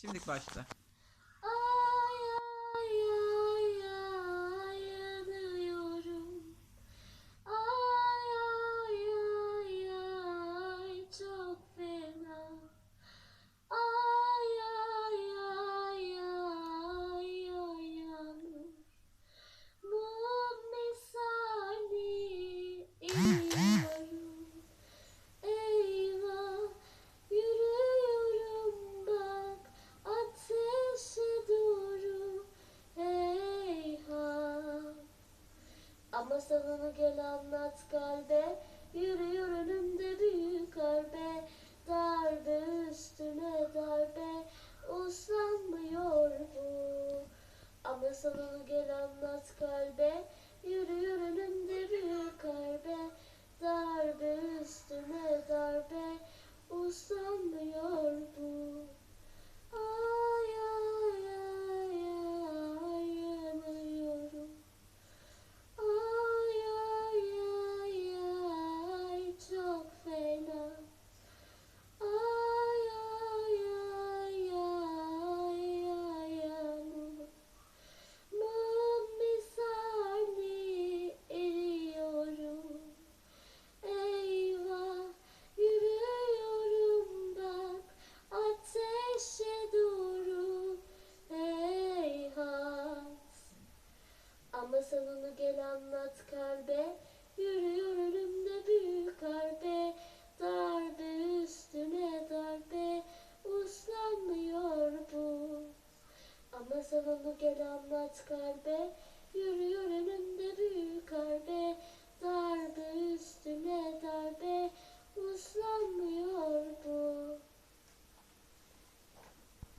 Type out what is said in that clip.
Şimdilik başla. Ama sana gel anlat kalbe yürüyor önümde büyük harbe Darbe üstüne darbe uslanmıyor bu. Ama sana gel anlat kalbe yürüyor önümde büyük harbe Darbe üstüne darbe uslanmıyor Onu gel anlat kalbe. Yürüyor önümde büyük harbe Darbe üstüne darbe. Uslanmıyor bu. Ama sen onu gel anlat kalbe. Yürüyor